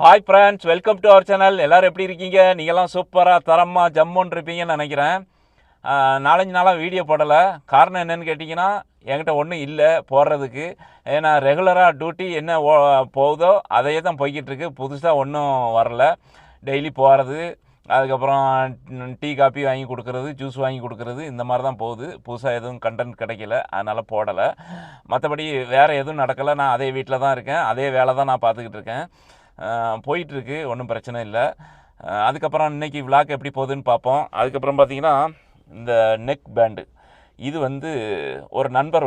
Hi friends welcome to our channel எல்லோரும் எப்படி இருக்கீங்க? நீங்கள்லாம் சூப்பராக தரமாக ஜம்முன்னு இருப்பீங்கன்னு நினைக்கிறேன். நாலஞ்சு நாளாக வீடியோ போடலை. காரணம் என்னன்னு கேட்டிங்கன்னா என்கிட்ட ஒன்றும் இல்லை போடுறதுக்கு. ஏன்னா ரெகுலராக டியூட்டி என்ன ஓ போகுதோ அதையே தான் போய்கிட்டுருக்கு. புதுசாக ஒன்றும் வரல. டெய்லி போகிறது அதுக்கப்புறம் டீ காப்பி வாங்கி கொடுக்குறது ஜூஸ் வாங்கி கொடுக்குறது இந்த மாதிரி தான் போகுது. புதுசாக எதுவும் கண்டென்ட் கிடைக்கல. அதனால் போடலை. மற்றபடி வேறு எதுவும் நடக்கலை. நான் அதே வீட்டில் தான் இருக்கேன். அதே வேலை தான் நான் பார்த்துக்கிட்டு இருக்கேன். போயிட்டுருக்கு. ஒன்றும் பிரச்சனை இல்லை. அதுக்கப்புறம் இன்னைக்கு விளாக் எப்படி போகுதுன்னு பார்ப்போம். அதுக்கப்புறம் பார்த்தீங்கன்னா இந்த நெக் பேண்டு இது வந்து ஒரு நண்பர்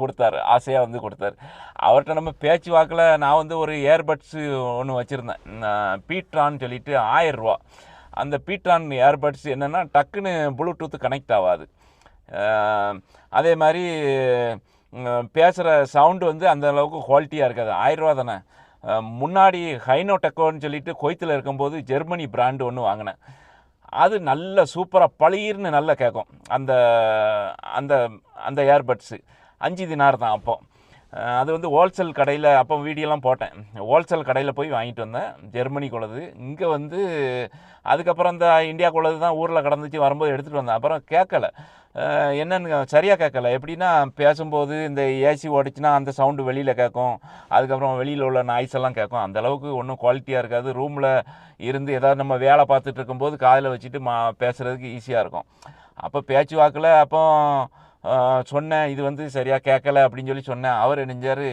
கொடுத்தாரு. ஆசையாக வந்து கொடுத்தாரு. அவர்கிட்ட நம்ம பேச்சு வாக்கில் நான் வந்து ஒரு ஏர்பட்ஸு ஒன்று வச்சுருந்தேன். பீட்ரான்னு சொல்லிட்டு ஆயிரரூவா அந்த பீட்ரான் ஏர்பட்ஸ் என்னென்னா டக்குன்னு ப்ளூடூத் கனெக்ட் ஆகாது அதே மாதிரி பேசுகிற சவுண்டு வந்து அந்த அளவுக்கு குவாலிட்டியாக இருக்காது. ஆயிரரூவா தானே? முன்னாடி ஹைனோடெக்கோன்னு சொல்லிட்டு கொய்த்தில் இருக்கும்போது ஜெர்மனி பிராண்டு ஒன்று வாங்கினேன். அது நல்ல சூப்பராக பளீர்னு நல்லா கேட்கும் அந்த அந்த அந்த ஏர்பட்ஸு அஞ்சு தினார் தான் அப்போ. அது வந்து ஹோல்சேல் கடையில் அப்போ வீடியோலாம் போட்டேன். ஹோல்சேல் கடையில் போய் வாங்கிட்டு வந்தேன். ஜெர்மனி குள்ளது இங்கே வந்து அதுக்கப்புறம் இந்த இந்தியா குள்ளது தான் ஊரில் கடந்துச்சு வரும்போது எடுத்துகிட்டு வந்தேன். அப்புறம் கேட்கல. என்னன்னு சரியாக கேட்கல எப்படின்னா பேசும்போது இந்த ஏசி ஓடிச்சுன்னா அந்த சவுண்டு வெளியில் கேட்கும் அதுக்கப்புறம் வெளியில் உள்ள நாய்ஸ் எல்லாம் கேட்கும் அந்த அளவுக்கு ஒன்றும் குவாலிட்டியாக இருக்காது. ரூமில் இருந்து ஏதாவது நம்ம வேலை பார்த்துட்டு இருக்கும்போது காதில் வச்சுட்டு மா பேசுகிறதுக்கு ஈஸியாக இருக்கும். அப்போ பேச்சு வாக்கில் அப்போ சொன்னேன் இது வந்து சரியாக கேட்கல அப்படின்னு சொல்லி சொன்னேன். அவர் நினைஞ்சார்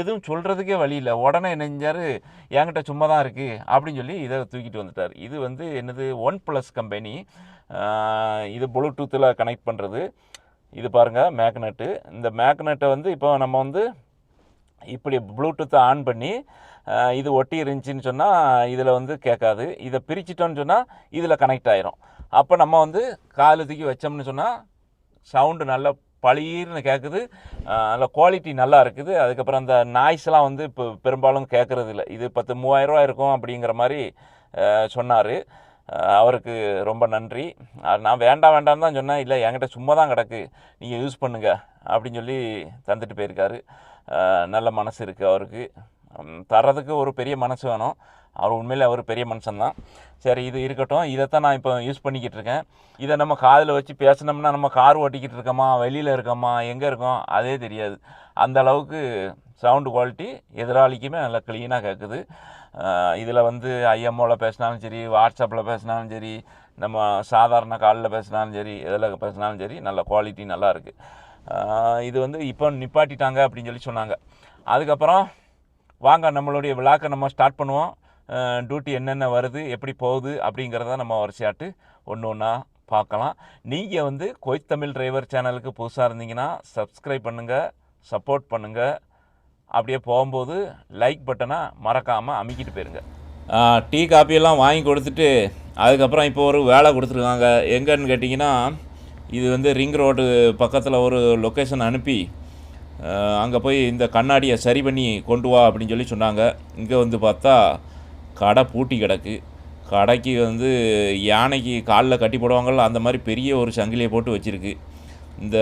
எதுவும் சொல்கிறதுக்கே வழி இல்லை. உடனே நினைஞ்சார் என்கிட்ட சும்மா தான் இருக்குது அப்படின்னு சொல்லி இதை தூக்கிட்டு வந்துட்டார். இது வந்து என்னது ஒன் ப்ளஸ் கம்பெனி இது ப்ளூடூத்தில் கனெக்ட் பண்ணுறது இது பாருங்கள் மேக்னெட்டு இந்த மேக்னெட்டை வந்து இப்போ நம்ம வந்து இப்படி ப்ளூடூத்தை ஆன் பண்ணி இது ஒட்டி இருந்துச்சின்னு சொன்னால் இதில் வந்து கேட்காது. இதை பிரிச்சிட்டோன்னு சொன்னால் இதில் கனெக்ட் ஆயிரும். அப்போ நம்ம வந்து காலு தூக்கி வச்சோம்னு சொன்னால் சவுண்டு நல்லா பளீர்னு கேட்குது நல்ல குவாலிட்டி நல்லா இருக்குது. அதுக்கப்புறம் அந்த நாய்ஸ்லாம் வந்து இப்போ பெரும்பாலும் கேட்குறது இல்லை. இது பத்து மூவாயிரரூவா இருக்கும் அப்படிங்கிற மாதிரி சொன்னார். அவருக்கு ரொம்ப நன்றி. நான் வேண்டாம் வேண்டாம்னு தான் சொன்னேன். இல்லை என்கிட்ட சும்மா தான் கிடக்கு. நீங்கள் யூஸ் பண்ணுங்கள் அப்படின்னு சொல்லி தந்துட்டு போயிருக்காரு. நல்ல மனசு இருக்குது அவருக்கு. தர்றதுக்கு ஒரு பெரிய மனசு வேணும். அவர் உண்மையிலே அவர் பெரிய மனுஷன்தான் சரி இது இருக்கட்டும். இதைத்தான் நான் இப்போ யூஸ் பண்ணிக்கிட்டு இருக்கேன். இதை நம்ம காதில் வச்சு பேசினோம்னா நம்ம கார் ஓட்டிக்கிட்டு இருக்கோமா? வெளியில் இருக்கோமா? எங்கே இருக்கோம்? அதே தெரியாது. அந்த அளவுக்கு சவுண்டு குவாலிட்டி எதிராளிக்குமே நல்லா க்ளீனாக கேட்குது இதில் வந்து ஐஎம்ஓவில் பேசினாலும் சரி வாட்ஸ்அப்பில் பேசினாலும் சரி நம்ம சாதாரண காலில் பேசினாலும் சரி எதில் பேசினாலும் சரி நல்ல குவாலிட்டி நல்லா இருக்குது இது வந்து இப்போ நிப்பாட்டிட்டாங்க அப்படின்னு சொல்லி சொன்னாங்க. அதுக்கப்புறம் வாங்க நம்மளுடைய விழாக்கை நம்ம ஸ்டார்ட் பண்ணுவோம். டியூட்டி என்னென்ன வருது எப்படி போகுது அப்படிங்கிறத நம்ம வரிசையாட்டு ஒன்று ஒன்றா பார்க்கலாம். நீங்கள் வந்து கொய்த் தமிழ் டிரைவர் சேனலுக்கு புதுசாக இருந்தீங்கன்னா சப்ஸ்கிரைப் பண்ணுங்கள் சப்போர்ட் பண்ணுங்கள் அப்படியே போகும்போது லைக் பட்டனை மறக்காமல் அமுக்கிட்டு போயிருங்க. டீ காப்பியெல்லாம் வாங்கி கொடுத்துட்டு அதுக்கப்புறம் இப்போ ஒரு வேலை கொடுத்துருக்காங்க. எங்கன்னு கேட்டிங்கன்னா இது வந்து ரிங் ரோடு பக்கத்தில் ஒரு லொக்கேஷன் அனுப்பி அங்கே போய் இந்த கண்ணாடியை சரி பண்ணி கொண்டு வா அப்படின்னு சொல்லி சொன்னாங்க. இங்கே வந்து பார்த்தா கடை பூட்டி கிடக்கு. கடைக்கு வந்து யானைக்கு காலில் கட்டி போடுவாங்கள்ல அந்த மாதிரி பெரிய ஒரு சங்கிலியை போட்டு வச்சுருக்கு. இந்த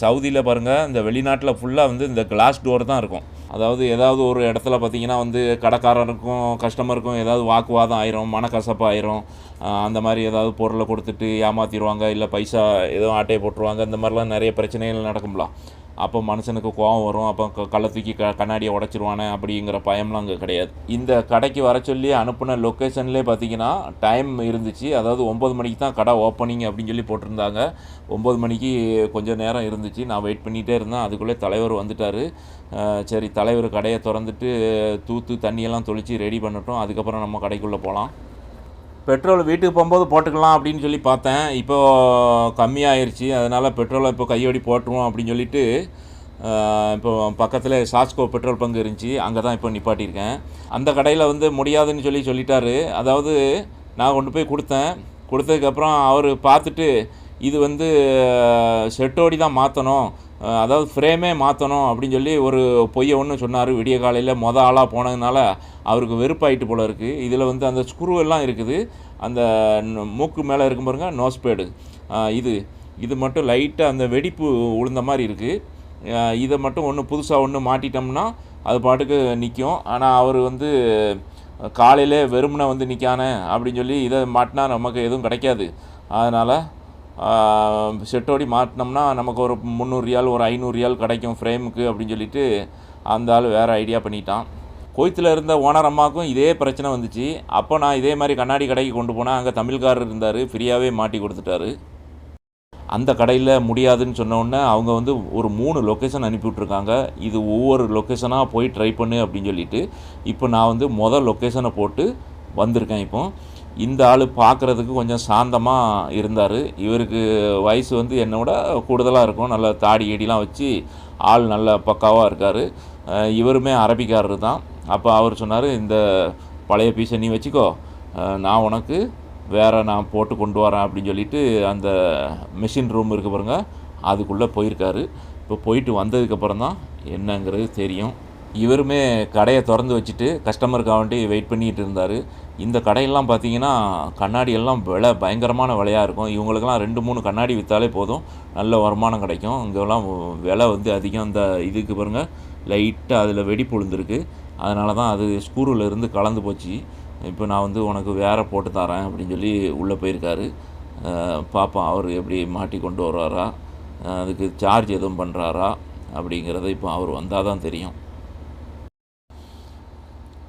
சவுதியில் பாருங்கள் இந்த வெளிநாட்டில் ஃபுல்லாக வந்து இந்த கிளாஸ் டோர் தான் இருக்கும். அதாவது ஏதாவது ஒரு இடத்துல பார்த்தீங்கன்னா வந்து கடைக்காரருக்கும் கஸ்டமருக்கும் ஏதாவது வாக்குவாதம் ஆயிரும் மனக்கசப்பு ஆயிரும். அந்த மாதிரி ஏதாவது பொருளை கொடுத்துட்டு ஏமாற்றிடுவாங்க இல்லை பைசா எதுவும் ஆட்டையை போட்டுருவாங்க இந்த மாதிரிலாம் நிறைய பிரச்சனைகள் நடக்கும்ல. அப்போ மனுஷனுக்கு கோவம் வரும். அப்போ கள்ள தூக்கி க கண்ணாடியை உடச்சிருவானே அப்படிங்கிற பயம்லாம் அங்கே கிடையாது. இந்த கடைக்கு வர சொல்லி அனுப்பின லொக்கேஷன்லேயே பார்த்தீங்கன்னா டைம் இருந்துச்சு. அதாவது ஒம்பது மணிக்கு தான் கடை ஓப்பனிங் அப்படின்னு சொல்லி போட்டிருந்தாங்க. ஒம்பது மணிக்கு கொஞ்சம் நேரம் இருந்துச்சு. நான் வெயிட் பண்ணிகிட்டே இருந்தேன். அதுக்குள்ளே தலைவர் வந்துட்டார். சரி தலைவர் கடையை திறந்துட்டு தூத்து தண்ணியெல்லாம் தொளித்து ரெடி பண்ணட்டும். அதுக்கப்புறம் நம்ம கடைக்குள்ளே போகலாம் பெட்ரோல் வீட்டுக்கு போகும்போது போட்டுக்கலாம் அப்படின்னு சொல்லி பார்த்தேன். இப்போது கம்மியாயிருச்சு. அதனால் பெட்ரோலை இப்போ கையோடி போட்டுருவோம் அப்படின்னு சொல்லிட்டு இப்போ பக்கத்தில் சாஸ்கோ பெட்ரோல் பங்கு இருந்துச்சு. அங்கே தான் இப்போ நிப்பாட்டியிருக்கேன். அந்த கடையில் வந்து முடியாதுன்னு சொல்லி சொல்லிட்டாரு. அதாவது நான் கொண்டு போய் கொடுத்தேன். கொடுத்ததுக்கப்புறம் அவர் பார்த்துட்டு இது வந்து செட்டோடி தான் மாற்றணும் அதாவது ஃப்ரேமே மாற்றணும் அப்படின்னு சொல்லி ஒரு பொய்யை ஒன்று சொன்னார். விடிய காலையில் மொதல் ஆளாக போனதுனால அவருக்கு வெறுப்பாயிட்டு போல இருக்குது இதில் வந்து அந்த ஸ்க்ரூ எல்லாம் இருக்குது. அந்த மூக்கு மேலே இருக்கும் பாருங்க நோஸ் பேடு இது. இது மட்டும் லைட்டாக அந்த வெடிப்பு உளுந்த மாதிரி இருக்குது இதை மட்டும் ஒன்று புதுசாக ஒன்று மாட்டிட்டோம்னா அது பாட்டுக்கு நிற்கும் ஆனால் அவர் வந்து காலையிலே வெறுமனை வந்து நிற்கானே அப்படின்னு சொல்லி இதை மாட்டினா நமக்கு எதுவும் கிடைக்காது. அதனால் செட்டோடி மாட்டினோம்னா நமக்கு ஒரு முந்நூறு ரியால் ஒரு ஐநூறு ரியால் கிடைக்கும் ஃப்ரேமுக்கு அப்படின்னு சொல்லிட்டு அந்த ஆள் வேறு ஐடியா பண்ணிட்டான். கோயத்தில் இருந்த ஓனர் அம்மாவுக்கும் இதே பிரச்சனை வந்துச்சு. அப்போ நான் இதே மாதிரி கண்ணாடி கடைக்கு கொண்டு போனால் அங்கே தமிழ்காரர் இருந்தார் ஃப்ரீயாகவே மாட்டி கொடுத்துட்டாரு. அந்த கடையில் முடியாதுன்னு சொன்ன அவங்க வந்து ஒரு மூணு லொக்கேஷன் அனுப்பி விட்ருக்காங்க இது ஒவ்வொரு லொக்கேஷனாக போய் ட்ரை பண்ணு அப்படின்னு சொல்லிட்டு இப்போ நான் வந்து மொதல் லொக்கேஷனை போட்டு வந்திருக்கேன் இப்போ. இந்த ஆள் பார்க்குறதுக்கு கொஞ்சம் சாந்தமாக இருந்தார். இவருக்கு வயசு வந்து என்னோட கூடுதலாக இருக்கும். நல்ல தாடி ஏடிலாம் வச்சு ஆள் நல்ல பக்காவாக இருக்கார். இவருமே அரபிக்காரர் தான். அப்போ அவர் சொன்னார் இந்த பழைய பீஸை நீ வச்சுக்கோ. நான் உனக்கு வேறு நான் போட்டு கொண்டு வரேன் அப்படின்னு சொல்லிட்டு அந்த மிஷின் ரூம் இருக்கு பாருங்க அதுக்குள்ளே போயிருக்காரு. இப்போ போயிட்டு வந்ததுக்கப்புறம் தான் என்னங்கிறது தெரியும். இவருமே கடையை திறந்து வச்சுட்டு கஸ்டமருக்காக வேண்டி வெயிட் பண்ணிகிட்டு இருந்தார். இந்த கடையெல்லாம் பார்த்தீங்கன்னா கண்ணாடி எல்லாம் விலை பயங்கரமான விலையாக இருக்கும். இவங்களுக்கெல்லாம் ரெண்டு மூணு கண்ணாடி விற்றாலே போதும். நல்ல வருமானம் கிடைக்கும். இங்கெல்லாம் விலை வந்து அதிகம். இந்த இதுக்கு பாருங்கள் லைட்டாக அதில் வெடி விழுந்திருக்கு அதனால தான் அது ஸ்க்ரூவில் இருந்து கலந்து போச்சு. இப்போ நான் வந்து உனக்கு வேற போட்டு தரேன் அப்படின்னு சொல்லி உள்ளே போயிருக்காரு. பாப்பா பார்ப்போம் அவர் எப்படி மாட்டி கொண்டு வர்றாரா அதுக்கு சார்ஜ் எதுவும் பண்ணுறாரா அப்படிங்கிறத இப்போ அவர் வந்தால் தான் தெரியும்.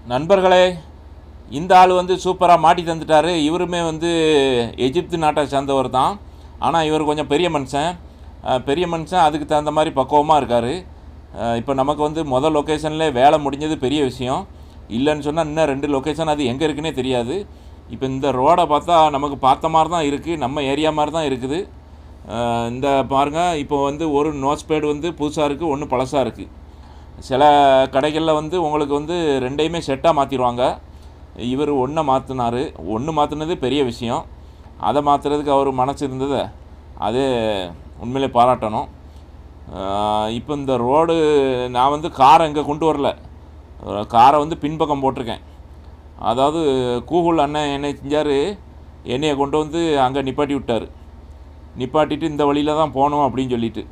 நண்பர்களே இந்த ஆள் வந்து சூப்பராக மாட்டி தந்துட்டாரு. இவருமே வந்து எஜிப்து நாட்டை சேர்ந்தவர் தான். ஆனால் இவர் கொஞ்சம் பெரிய மனுஷன். பெரிய மனுஷன் அதுக்கு தகுந்த மாதிரி பக்குவமாக இருக்கார். இப்போ நமக்கு வந்து முதல் லொக்கேஷன்லேயே வேலை முடிஞ்சது பெரிய விஷயம். இல்லைன்னு சொன்னால் இன்னும் ரெண்டு லொக்கேஷன் அது எங்கே இருக்குன்னே தெரியாது. இப்போ இந்த ரோடை பார்த்தா நமக்கு பார்த்த மாதிரி தான் இருக்குது நம்ம ஏரியா மாதிரி தான் இருக்குது. இந்த பாருங்கள் இப்போ வந்து ஒரு நோஸ் பேடு வந்து புதுசாக இருக்குது ஒன்று பழசாக இருக்குது சில கடைகளில் வந்து உங்களுக்கு வந்து ரெண்டையுமே செட்டாக மாற்றிடுவாங்க இவர் ஒன்றை மாற்றினார் ஒன்று மாற்றினது பெரிய விஷயம். அதை மாற்றுறதுக்கு அவர் மனசு இருந்தது அது உண்மையிலே பாராட்டணும். இப்போ இந்த ரோடு நான் வந்து காரை இங்கே கொண்டு வரல. காரை வந்து பின்பக்கம் போட்டிருக்கேன். அதாவது கூகுள் அண்ணன் என்ன செஞ்சார். என்னையை கொண்டு வந்து அங்கே நிப்பாட்டி விட்டார். நிப்பாட்டிட்டு இந்த வழியில் தான் போகணும் அப்படின்னு சொல்லிட்டு.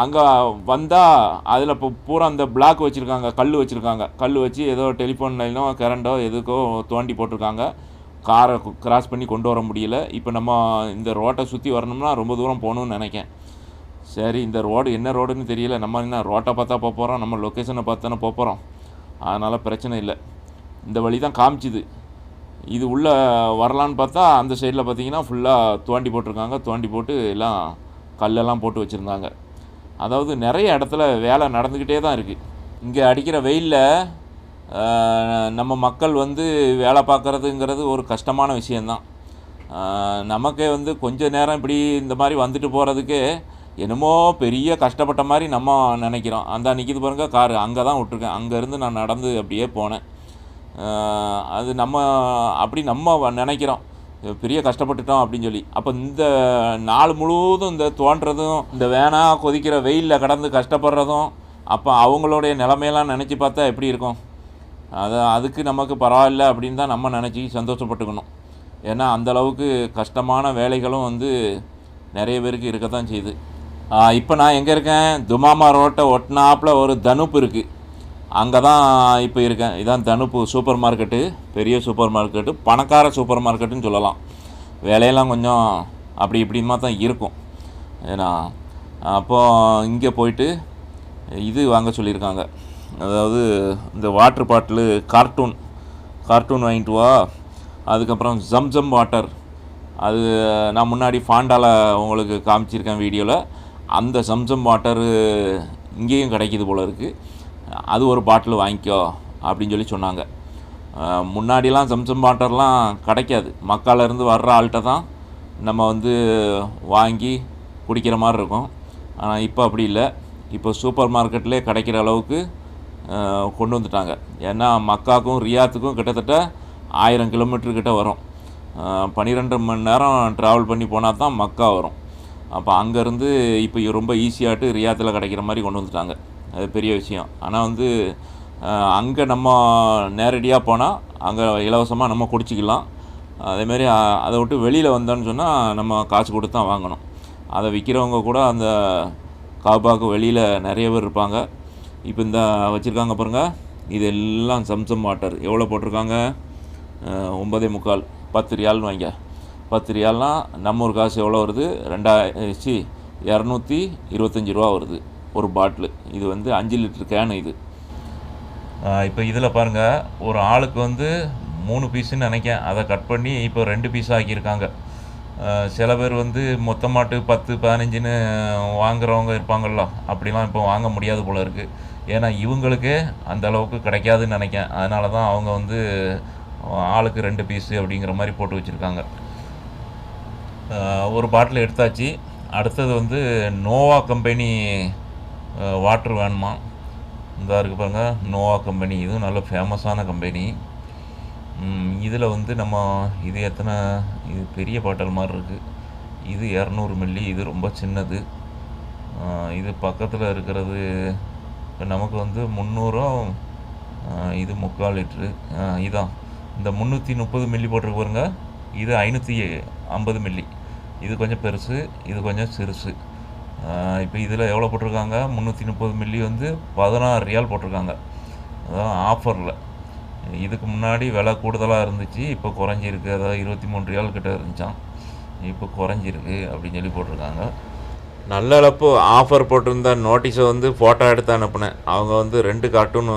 அங்கே வந்தால் அதில் இப்போ பூரா அந்த பிளாக் வச்சுருக்காங்க கல் வச்சுருக்காங்க. கல் வச்சு ஏதோ டெலிஃபோன் லைனோ கரண்டோ எதுக்கோ தோண்டி போட்டிருக்காங்க. காரை கிராஸ் பண்ணி கொண்டு வர முடியல. இப்போ நம்ம இந்த ரோட்டை சுற்றி வரணும்னா ரொம்ப தூரம் போகணும்னு நினைக்கேன். சரி இந்த ரோடு என்ன ரோடுன்னு தெரியல. நம்ம என்ன ரோட்டை பார்த்தா போக போகிறோம் நம்ம லொக்கேஷனை பார்த்தானே போக போகிறோம் அதனால் பிரச்சனை இல்லை. இந்த வழி தான் காமிச்சுது. இது உள்ளே வரலான்னு பார்த்தா அந்த சைடில் பார்த்தீங்கன்னா ஃபுல்லாக தோண்டி போட்டிருக்காங்க. தோண்டி போட்டு எல்லாம் கல்லெல்லாம் போட்டு வச்சுருந்தாங்க. அதாவது நிறைய இடத்துல வேலை நடந்துக்கிட்டே தான் இருக்குது இங்கே அடிக்கிற வெயிலில் நம்ம மக்கள் வந்து வேலை பார்க்குறதுங்கிறது ஒரு கஷ்டமான விஷயந்தான் நமக்கே வந்து கொஞ்ச நேரம் இப்படி இந்த மாதிரி வந்துட்டு போகிறதுக்கே என்னமோ பெரிய கஷ்டப்பட்ட மாதிரி நம்ம நினைக்கிறோம். அந்த நிற்கிது பாருங்க காரு. அங்கே தான் விட்ருக்கேன் அங்கேருந்து நான் நடந்து அப்படியே போனேன். அது நம்ம அப்படி நம்ம வ- நினைக்கிறோம். பெரிய கஷ்டப்பட்டுட்டோம் அப்படின்னு சொல்லி. அப்போ இந்த நாள் முழுவதும் இந்த தோன்றதும் இந்த வேணா கொதிக்கிற வெயிலில் கடந்து கஷ்டப்படுறதும் அப்போ அவங்களுடைய நிலைமையெல்லாம் நினச்சி பார்த்தா எப்படி இருக்கும்? அது அதுக்கு நமக்கு பரவாயில்ல அப்படின்னு தான் நம்ம நினச்சி சந்தோஷப்பட்டுக்கணும். ஏன்னா அந்த அளவுக்கு கஷ்டமான வேலைகளும் வந்து நிறைய பேருக்கு இருக்க தான் செய்யுது இப்போ நான் எங்கே இருக்கேன்? துமாமா ரோட்டை ஒட்டினாப்பில் ஒரு தனுப்பு இருக்குது அங்கே தான் இப்போ இருக்கேன். இதான் தனுப்பு சூப்பர் மார்க்கெட்டு. பெரிய சூப்பர் மார்க்கெட்டு. பணக்கார சூப்பர் மார்க்கெட்டுன்னு சொல்லலாம். விலையெல்லாம் கொஞ்சம் அப்படி இப்படிமா தான் இருக்கும். ஏன்னா அப்போது இங்கே போயிட்டு இது வாங்க சொல்லியிருக்காங்க. அதாவது இந்த வாட்டர் பாட்டிலு கார்ட்டூன் கார்ட்டூன் வாங்கிட்டு வா. அதுக்கப்புறம் ஜம்ஜம் வாட்டர். அது நான் முன்னாடி ஃபாண்டால உங்களுக்கு காமிச்சிருக்கேன் வீடியோவில் அந்த சம்சம் வாட்டரு இங்கேயும் கிடைக்கிது போல இருக்குது அது ஒரு பாட்டில் வாங்கிக்கோ அப்படின்னு சொல்லி சொன்னாங்க. முன்னாடிலாம் சம்சம் வாட்டர்லாம் கிடைக்காது. மக்காலிருந்து வர்ற ஆள்கிட்ட தான் நம்ம வந்து வாங்கி குடிக்கிற மாதிரி இருக்கும். ஆனால் இப்போ அப்படி இல்லை. இப்போ சூப்பர் மார்க்கெட்லேயே கிடைக்கிற அளவுக்கு கொண்டு வந்துட்டாங்க. ஏன்னா மக்காக்கும் ரியாத்துக்கும் கிட்டத்தட்ட ஆயிரம் கிலோமீட்டர் கிட்ட வரும். பன்னிரெண்டு மணி நேரம் ட்ராவல் பண்ணி போனால் தான் மக்கா வரும். அப்போ அங்கேருந்து இப்போ ரொம்ப ஈஸியாகிட்டு ரியாத்தில் கிடைக்கிற மாதிரி கொண்டு வந்துட்டாங்க. அது பெரிய விஷயம். ஆனால் வந்து அங்கே நம்ம நேரடியாக போனால் அங்கே இலவசமாக நம்ம குடிச்சிக்கலாம். அதேமாரி அதை விட்டு வெளியில் வந்தோன்னு சொன்னால் நம்ம காசு கொடுத்து தான் வாங்கணும். அதை விற்கிறவங்க கூட அந்த காபாக்கு வெளியில் நிறைய பேர் இருப்பாங்க. இப்போ இந்த வச்சுருக்காங்க பாருங்க இது எல்லாம் சம்சம் வாட்டர். எவ்வளோ போட்டிருக்காங்க? ஒம்பதே ஒன்பதே முக்கால். பத்து ரியால்னு வாங்க. பத்து ரியால்னால் நம்ம ஒரு காசு எவ்வளோ வருது? ரெண்டாயிரத்தி இரநூத்தி இருபத்தஞ்சி ரூபா வருது. ஒரு பாட்டிலு. இது வந்து அஞ்சு லிட்டர் கேனு இது. இப்போ இதில் பாருங்கள் ஒரு ஆளுக்கு வந்து மூணு பீஸுன்னு நினைக்கேன் அதை கட் பண்ணி இப்போ ரெண்டு பீஸ் ஆக்கியிருக்காங்க. சில பேர் வந்து மொத்தமாட்டு பத்து பதினஞ்சுன்னு வாங்குறவங்க இருப்பாங்கள்ல அப்படிலாம் இப்போ வாங்க முடியாது போல இருக்குது ஏன்னா இவங்களுக்கு அந்த அளவுக்கு கிடைக்காதுன்னு நினைக்கேன் அதனால தான் அவங்க வந்து ஆளுக்கு ரெண்டு பீஸு அப்படிங்கிற மாதிரி போட்டு வச்சுருக்காங்க. ஒரு பாட்டில் எடுத்தாச்சு. அடுத்தது வந்து நோவா கம்பெனி வாட்டர் வேணுமா இந்த இருக்குது பாருங்கள் நோவா கம்பெனி இதுவும் நல்ல ஃபேமஸான கம்பெனி இதில் வந்து நம்ம இது எத்தனை இது பெரிய பாட்டல் மாதிரி இருக்குது இது இரநூறு மில்லி இது ரொம்ப சின்னது. இது பக்கத்தில் இருக்கிறது இப்போ நமக்கு வந்து முந்நூறும் இது முக்கால் லிட்ரு இதான். இந்த முந்நூற்றி முப்பது மில்லி போட்டிருக்கு பாருங்க. இது ஐநூற்றி ஐம்பது மில்லி இது கொஞ்சம் பெருசு இது கொஞ்சம் சிறுசு. இப்போ இதில் எவ்வளோ போட்டிருக்காங்க? முந்நூற்றி முப்பது மில்லி வந்து பதினாறு ரியால் போட்டிருக்காங்க. அதான் ஆஃபரில் இதுக்கு முன்னாடி விலை கூடுதலாக இருந்துச்சு இப்போ குறைஞ்சிருக்கு. அதாவது இருபத்தி மூணு ரியால் கிட்ட இருந்துச்சான் இப்போ குறைஞ்சிருக்கு அப்படின்னு சொல்லி போட்டிருக்காங்க. நல்ல அளப்பு ஆஃபர் போட்டிருந்த நோட்டீஸை வந்து ஃபோட்டோ எடுத்து அனுப்புனேன். அவங்க வந்து ரெண்டு கார்ட்டூன்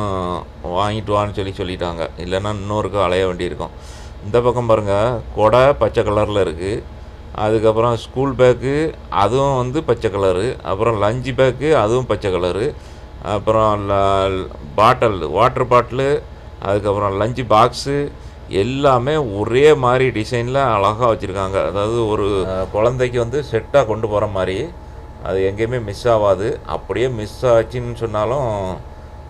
வாங்கிட்டு வான்னு சொல்லி சொல்லிட்டாங்க. இல்லைன்னா இன்னொருக்கு அலைய வேண்டியிருக்கும். இந்த பக்கம் பாருங்கள் கொடை பச்சை கலரில் இருக்குது அதுக்கப்புறம் ஸ்கூல் பேக்கு அதுவும் வந்து பச்சை கலரு அப்புறம் லஞ்சு பேக்கு அதுவும் பச்சை கலரு அப்புறம் பாட்டில் வாட்டர் பாட்டிலு அதுக்கப்புறம் லஞ்சு பாக்ஸு எல்லாமே ஒரே மாதிரி டிசைனில் அழகாக வச்சுருக்காங்க. அதாவது ஒரு குழந்தைக்கு வந்து செட்டாக கொண்டு போகிற மாதிரி. அது எங்கேயுமே மிஸ் ஆகாது. அப்படியே மிஸ் ஆச்சுன்னு சொன்னாலும்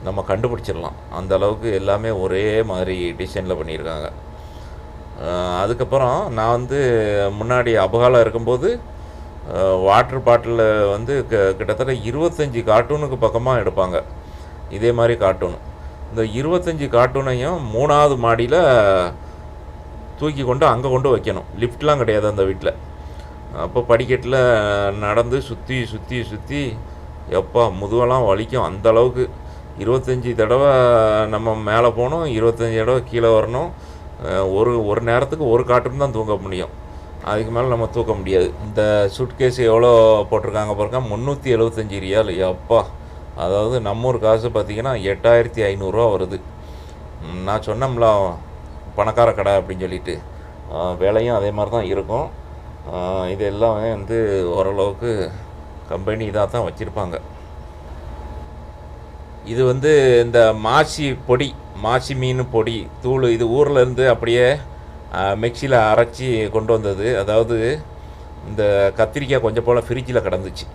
நம்ம கண்டுபிடிச்சிடலாம். அந்த அளவுக்கு எல்லாமே ஒரே மாதிரி டிசைனில் பண்ணியிருக்காங்க. அதுக்கப்புறம் நான் வந்து முன்னாடி அபகாலம் இருக்கும்போது வாட்டர் பாட்டிலில் வந்து க- கிட்டத்தட்ட இருபத்தஞ்சி கார்ட்டூனுக்கு பக்கமாக எடுப்பாங்க. இதே மாதிரி கார்ட்டூன் இந்த இருபத்தஞ்சி கார்ட்டூனையும் மூணாவது மாடியில் தூக்கி கொண்டு அங்கே கொண்டு வைக்கணும். லிஃப்ட்லாம் கிடையாது அந்த வீட்டில் அப்போ படிக்கட்டில் நடந்து சுற்றி சுற்றி சுற்றி எப்பா முதுவெல்லாம் வலிக்கும். அந்த அளவுக்கு இருபத்தஞ்சி தடவை நம்ம மேலே போகணும் இருபத்தஞ்சி தடவை கீழே வரணும். ஒரு ஒரு நேரத்துக்கு ஒரு காட்டும் தான் தூங்க முடியும். அதுக்கு மேலே நம்ம தூக்க முடியாது. இந்த சுட்கேஸ் எவ்வளோ போட்டிருக்காங்க பாருங்க முந்நூற்றி எழுபத்தஞ்சி ரியால். அப்பா அதாவது நம்ம ஊர் காசு பார்த்திங்கன்னா எட்டாயிரத்தி ஐநூறுரூவா வருது. நான் சொன்னோம்ல பணக்கார கடை அப்படின்னு சொல்லிட்டு. விலையும் அதே மாதிரி தான் இருக்கும். இது எல்லாமே வந்து ஓரளவுக்கு கம்பெனி இதாக தான் வச்சுருப்பாங்க. இது வந்து இந்த மாசி பொடி மாசி மீன் பொடி தூள் இது ஊர்லேருந்து அப்படியே மிக்சியில் அரைச்சி கொண்டு வந்தது. அதாவது இந்த கத்திரிக்காய் கொஞ்சம் போல் ஃப்ரிட்ஜில் கிடந்துச்சு.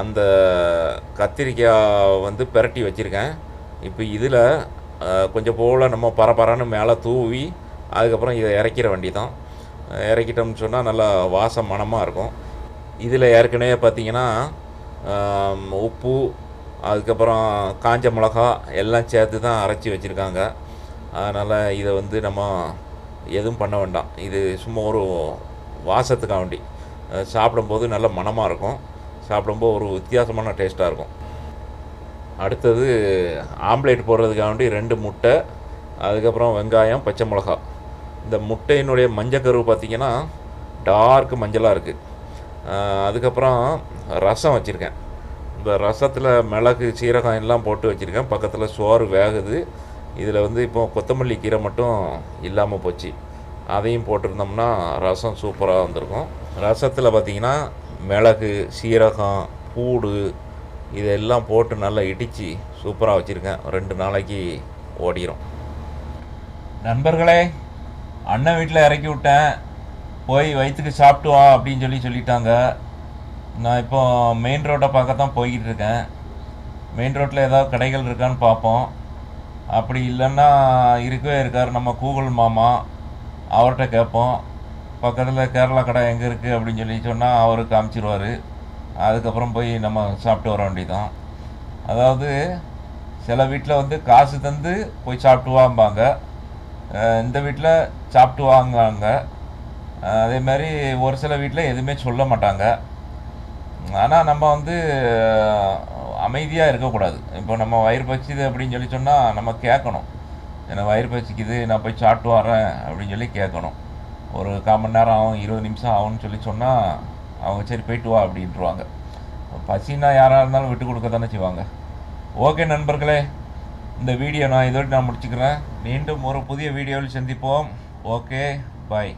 அந்த கத்திரிக்காய் வந்து பிரட்டி வச்சுருக்கேன். இப்போ இதில் கொஞ்சம் போல் நம்ம பரபரன்னு மேலே தூவி அதுக்கப்புறம் இதை இறக்கிற வண்டி தான் இறக்கிட்டோம்னு சொன்னால் நல்லா வாசம் மணமாக இருக்கும். இதில் ஏற்கனவே பார்த்தீங்கன்னா உப்பு அதுக்கப்புறம் காஞ்ச மிளகா எல்லாம் சேர்த்து தான் அரைச்சி வச்சுருக்காங்க. அதனால் இதை வந்து நம்ம எதுவும் பண்ண வேண்டாம். இது சும்மா ஒரு வாசத்துக்காக வேண்டி. சாப்பிடும்போது நல்ல மணமாக இருக்கும். சாப்பிடும்போது ஒரு வித்தியாசமான டேஸ்ட்டாக இருக்கும். அடுத்தது ஆம்லேட் போடுறதுக்காக வேண்டி ரெண்டு முட்டை அதுக்கப்புறம் வெங்காயம் பச்சை மிளகா. இந்த முட்டையினுடைய மஞ்சக்கரு பார்த்திங்கன்னா டார்க் மஞ்சளாக இருக்குது அதுக்கப்புறம் ரசம் வச்சுருக்கேன். இப்போ ரசத்தில் மிளகு சீரகம் எல்லாம் போட்டு வச்சுருக்கேன். பக்கத்தில் சோறு வேகுது. இதில் வந்து இப்போ கொத்தமல்லி கீரை மட்டும் இல்லாமல் போச்சு. அதையும் போட்டிருந்தோம்னா ரசம் சூப்பராக வந்திருக்கும். ரசத்தில் பார்த்திங்கன்னா மிளகு சீரகம் பூடு இதெல்லாம் போட்டு நல்லா இடித்து சூப்பராக வச்சுருக்கேன். ரெண்டு நாளைக்கு ஓடிரும். நண்பர்களே அண்ணன் வீட்டில் இறக்கி விட்டேன். போய் வயிற்றுக்கு சாப்பிட்டு வா அப்படின்னு சொல்லி சொல்லிட்டாங்க. நான் இப்போ மெயின் ரோட்டை பார்க்க தான் போய்கிட்டு இருக்கேன் மெயின் ரோட்டில் ஏதாவது கடைகள் இருக்கான்னு பார்ப்போம். அப்படி இல்லைன்னா இருக்கவே இருக்கார் நம்ம கூகுள் மாமா. அவர்கிட்ட கேட்போம். பக்கத்தில் கேரளா கடை எங்கே இருக்குது அப்படின்னு சொல்லி சொன்னால் அவர் காமிச்சிருவார். அதுக்கப்புறம் போய் நம்ம சாப்பிட்டு வர வேண்டியதான் அதாவது சில வீட்டில் வந்து காசு தந்து போய் சாப்பிட்டு வாம்பாங்க இந்த வீட்டில் சாப்பிட்டு வாங்காங்க அதே மாதிரி ஒரு சில வீட்டில் எதுவுமே சொல்ல மாட்டாங்க. ஆனால் நம்ம வந்து அமைதியாக இருக்கக்கூடாது. இப்போ நம்ம வயிறு பசிக்குது அப்படின்னு சொல்லி சொன்னால் நம்ம கேட்கணும். எனக்கு வயிறு பசிக்குது நான் போய் சாப்பிட்டு வரேன் அப்படின்னு சொல்லி கேட்கணும். ஒரு கால் மணி நேரம் ஆகும் இருபது நிமிஷம் ஆகும்னு சொல்லி சொன்னால் அவங்க சரி போயிட்டு வா அப்படின்ட்டுருவாங்க. பசினா யாராக இருந்தாலும் விட்டு கொடுக்க தானே செய்வாங்க. ஓகே நண்பர்களே இந்த வீடியோ நான் இதோடு நான் முடிச்சுக்கிறேன். மீண்டும் ஒரு புதிய வீடியோவில் சந்திப்போம். Okay bye.